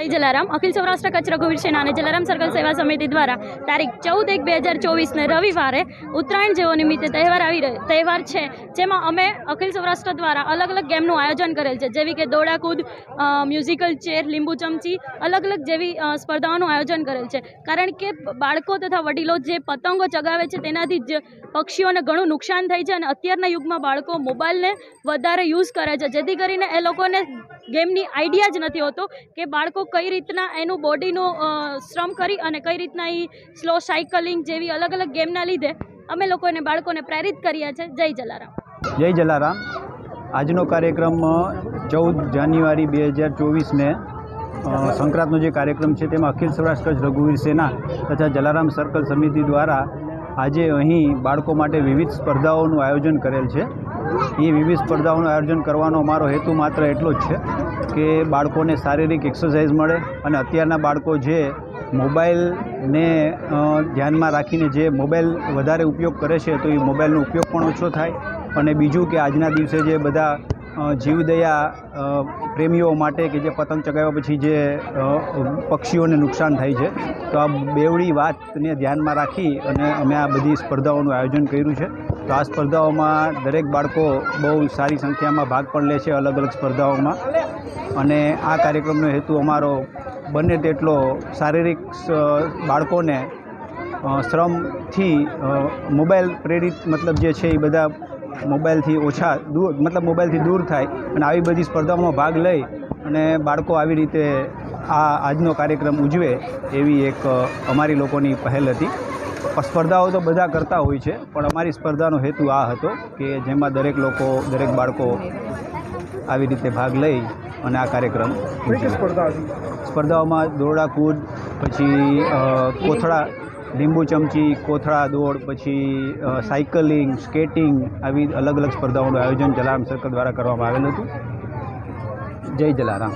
જય જલારામ. અખિલ સૌરાષ્ટ્ર કચ્છ રઘુવીર સેના અને જલારામ સર્કલ સેવા સમિતિ દ્વારા તારીખ ચૌદ એક બે હજાર ચોવીસને રવિવારે ઉત્તરાયણ જેવો નિમિત્તે તહેવાર આવી તહેવાર છે, જેમાં અમે અખિલ સૌરાષ્ટ્ર દ્વારા અલગ અલગ ગેમનું આયોજન કરેલ છે, જેવી કે દોડાકૂદ મ્યુઝિકલ ચેર લીંબુ ચમચી, અલગ અલગ જેવી સ્પર્ધાઓનું આયોજન કરેલ છે. કારણ કે બાળકો તથા વડીલો જે પતંગો ચગાવે છે તેનાથી જ પક્ષીઓને ઘણું નુકસાન થાય છે અને અત્યારના યુગમાં બાળકો મોબાઈલને વધારે યુઝ કરે છે, જેથી કરીને એ લોકોને ગેમની આઈડિયા જ નથી હોતો કે બાળકો કઈ રીતના એનું બોડીનો શ્રમ કરી અને કઈ રીતના એ સ્લો સાયકલિંગ જેવી અલગ અલગ ગેમના લીધે અમે લોકોને બાળકોને પ્રેરિત કર્યા છે. જય જલારામ. જય જલારામ. આજનો કાર્યક્રમ ચૌદ જાન્યુઆરી બે હજાર ચોવીસને સંક્રાંતનો જે કાર્યક્રમ છે તેમાં અખિલ સૌરાષ્ટ્ર કચ્છ રઘુવીર સેના તથા જલારામ સર્કલ સમિતિ દ્વારા આજે અહીં બાળકો માટે વિવિધ સ્પર્ધાઓનું આયોજન કરેલ છે. એ વિવિધ સ્પર્ધાઓનું આયોજન કરવાનો અમારો હેતુ માત્ર એટલો જ છે કે બાળકોને શારીરિક એક્સરસાઇઝ મળે અને અત્યારના બાળકો જે મોબાઈલને ધ્યાનમાં રાખીને જે મોબાઈલ વધારે ઉપયોગ કરે છે, તો એ મોબાઈલનો ઉપયોગ પણ ઓછો થાય. અને બીજું કે આજના દિવસે જે બધા જીવદયા પ્રેમીઓ માટે કે જે પતંગ ચગાવ્યા પછી જે પક્ષીઓને નુકસાન થાય છે. તો આ બેવડી વાતને ધ્યાનમાં રાખી અને અમે આ બધી સ્પર્ધાઓનું આયોજન કર્યું છે. તો આ સ્પર્ધાઓમાં દરેક બાળકો બહુ સારી સંખ્યામાં ભાગ પણ લે છે અલગ અલગ સ્પર્ધાઓમાં. અને આ કાર્યક્રમનો હેતુ અમારો બને તેટલો શારીરિક બાળકોને શ્રમથી મોબાઈલ પ્રેરિત, મતલબ જે છે એ બધા મોબાઈલથી ઓછા દૂર મતલબ મોબાઈલથી દૂર થાય અને આવી બધી સ્પર્ધાઓમાં ભાગ લઈ અને બાળકો આવી રીતે આ આજનો કાર્યક્રમ ઉજવે એવી એક અમારી લોકોની પહેલ હતી. સ્પર્ધાઓ તો બધા કરતા હોય છે પણ અમારી સ્પર્ધાનો હેતુ આ હતો કે જેમાં દરેક લોકો દરેક બાળકો આવી રીતે ભાગ લઈ અને આ કાર્યક્રમ સ્પર્ધાઓમાં દોરડા કૂદ પછી કોથળા લીંબુ ચમચી, કોથળા, દોડ, પછી સાયકલિંગ, સ્કેટિંગ આવી અલગ અલગ સ્પર્ધાઓનું આયોજન જલારામ સર્કલ દ્વારા કરવામાં આવેલું હતું. જય જલારામ.